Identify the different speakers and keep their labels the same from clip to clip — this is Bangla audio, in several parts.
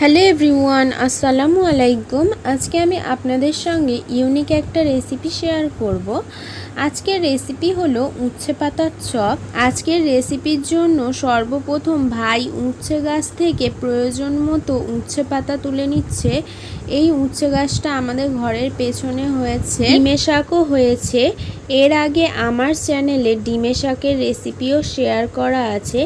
Speaker 1: হ্যালো এভরিওয়ান, আসসালামু আলাইকুম। আজকে আমি আপনাদের সঙ্গে ইউনিক একটা রেসিপি শেয়ার করব। আজকের রেসিপি হলো উচ্ছে পাতার চপ। আজকের রেসিপির জন্য সর্বপ্রথম ভাই উচ্ছে গাছ থেকে প্রয়োজন মতো উচ্ছে পাতা তুলে নিচ্ছে। এই উচ্ছে গাছটা আমাদের ঘরের পেছনে হয়েছে। মেশাকও হয়েছে। এর আগে আমার চ্যানেলে ডিমে শাকের রেসিপিও শেয়ার করা আছে।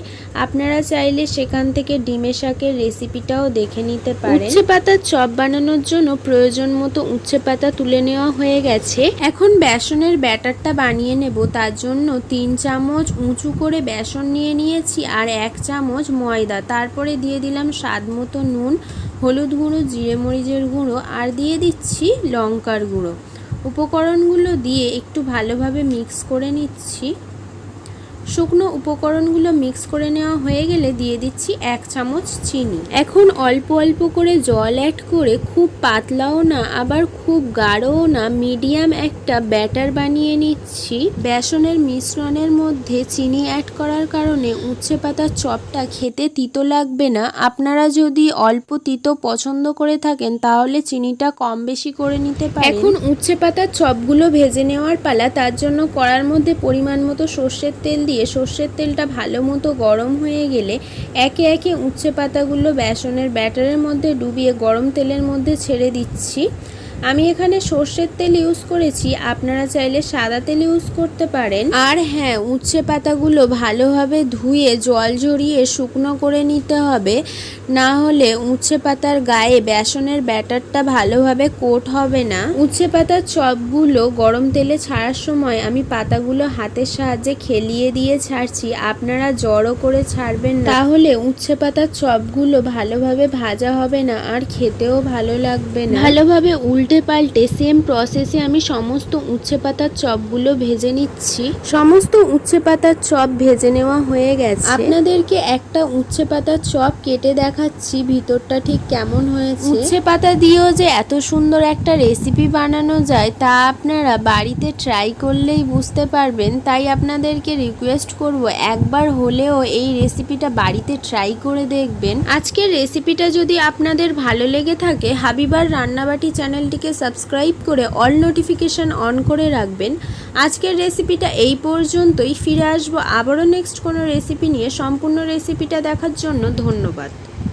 Speaker 1: আপনারা চাইলে সেখান থেকে ডিমে শাকের রেসিপিটাও দেখে নিতে পারেন। উচ্ছে পাতার চপ বানানোর জন্য প্রয়োজন মতো উচ্ছে পাতা তুলে নেওয়া হয়ে গেছে। এখন বেসনের ব্যাটারটা বানিয়ে নেব। তার জন্য তিন চামচ উঁচু করে বেসন নিয়ে নিয়েছি আর এক চামচ ময়দা। তারপরে দিয়ে দিলাম স্বাদ মতো নুন, হলুদ গুঁড়ো, জিরে মরিচের গুঁড়ো আর দিয়ে দিচ্ছি লঙ্কার গুঁড়ো। উপকরণগুলো দিয়ে একটু ভালোভাবে মিক্স করে নিচ্ছি। শুকনো উপকরণগুলো মিক্স করে নেওয়া হয়ে গেলে দিয়ে দিচ্ছি এক চামচ চিনি। এখন অল্প অল্প করে জল অ্যাড করে খুব পাতলাও না, আবার খুব গাঢ়ও না মিডিয়াম একটা ব্যাটার বানিয়ে নিচ্ছি। বেসনের মিশ্রণের মধ্যে চিনি অ্যাড করার কারণে উচ্ছে পাতার চপটা খেতে তিতো লাগবে না। আপনারা যদি অল্প তিতো পছন্দ করে থাকেন, তাহলে চিনিটা কম বেশি করে নিতে পারেন। এখন উচ্ছে পাতার চপগুলো ভেজে নেওয়ার পালা, তার জন্য কড়ার মধ্যে পরিমাণ মতো সর্ষের তেল দিয়ে দিয়ে সর্ষের তেলটা ভালো মতো গরম হয়ে গেলে একে একে উচ্ছে পাতাগুলো বেসনের ব্যাটারের মধ্যে ডুবিয়ে গরম তেলের মধ্যে ছেড়ে দিচ্ছি। আমি এখানে সর্ষের তেল ইউজ করেছি, আপনারা চাইলে সাদা তেল ইউজ করতে পারেন। আর হ্যাঁ উচ্ছে পাতাগুলো ভালোভাবে ধুয়ে, জল ঝরিয়ে শুকনো করে নিতে হবে। না হলে উচ্ছে পাতার গায়ে বেসনের ব্যাটারটা ভালোভাবে কোট হবে না। উচ্ছে পাতার চপগুলো গরম তেলে ছাড়ার সময় আমি পাতাগুলো হাতের সাহায্যে খেলিয়ে দিয়ে ছাড়ছি, আপনারা জড়ো করে ছাড়বেন না। তাহলে উচ্ছে পাতার চপগুলো ভালোভাবে ভাজা হবে না, আর খেতেও ভালো লাগবে না। ভালোভাবে উল্টে উল্টে পাল্টে সেম প্রসেসে আমি সমস্ত উচ্ছে পাতার চপগুলো ভেজে নিচ্ছি। সমস্ত উচ্ছে পাতার চপ ভেজে নেওয়া হয়ে গেছে। আপনাদেরকে একটা উচ্ছে পাতার চপ কেটে দেখাচ্ছি ভিতরটা ঠিক কেমন হয়েছে। উচ্ছে পাতা দিয়েও যে এত সুন্দর একটা রেসিপি বানানো যায় তা আপনারা বাড়িতে ট্রাই করলেই বুঝতে পারবেন। তাই আপনাদেরকে রিকোয়েস্ট করব একবার হলেও এই রেসিপিটা বাড়িতে ট্রাই করে দেখবেন। আজকের রেসিপিটা যদি আপনাদের ভালো লেগে থাকে হাবিবার রান্নাবাটি চ্যানেলটিকে চ্যানেলটিকে সাবস্ক্রাইব করে অল নোটিফিকেশান অন করে রাখবেন। আজকের রেসিপিটা এই পর্যন্তই। ফিরে আসব আবারও নেক্সট কোনো রেসিপি নিয়ে। সম্পূর্ণ রেসিপিটা দেখার জন্য ধন্যবাদ।